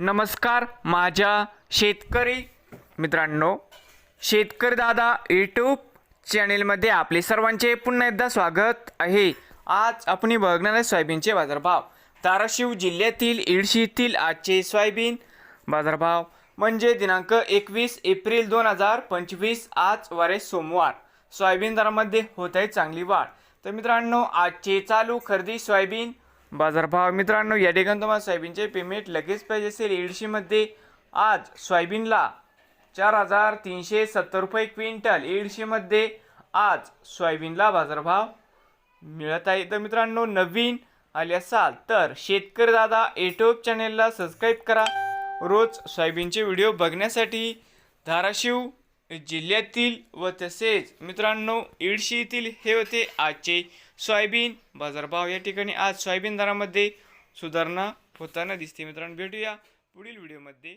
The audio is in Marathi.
नमस्कार माझ्या शेतकरी मित्रांनो शेतकरी दादा यूट्यूब चॅनेलमध्ये आपले सर्वांचे पुन्हा एकदा स्वागत आहे. आज आपण बघणार आहे सोयाबीनचे बाजारभाव. धाराशिव जिल्ह्यातील इडशी येथील आजचे सोयाबीन बाजारभाव म्हणजे दिनांक एकवीस एप्रिल दोन हजार पंचवीस आज वारे सोमवार. सोयाबीन दरामध्ये होत आहे चांगली वाढ. तर मित्रांनो आजचे चालू खरेदी सोयाबीन बाजारभाव मित्रांनो या ठिकाणी तुम्हाला सोयाबीनचे पेमेंट लगेच पाहिजे असेल. एडशीमध्ये आज सोयाबीनला चार हजार तीनशे सत्तर रुपये क्विंटल. एडशीमध्ये आज सोयाबीनला बाजारभाव मिळत आहे. तर मित्रांनो नवीन आले असाल तर शेतकरी दादा यूट्यूब चॅनेलला सबस्क्राईब करा. रोज सोयाबीनचे व्हिडिओ बघण्यासाठी धाराशिव जिल्ह्यातील व तसेच मित्रांनो इडशी येथील हे होते आजचे सोयाबीन बाजारभाव. या ठिकाणी आज सोयाबीन दरामध्ये सुधारणा होताना दिसते मित्रांनो. भेटूया पुढील व्हिडिओमध्ये.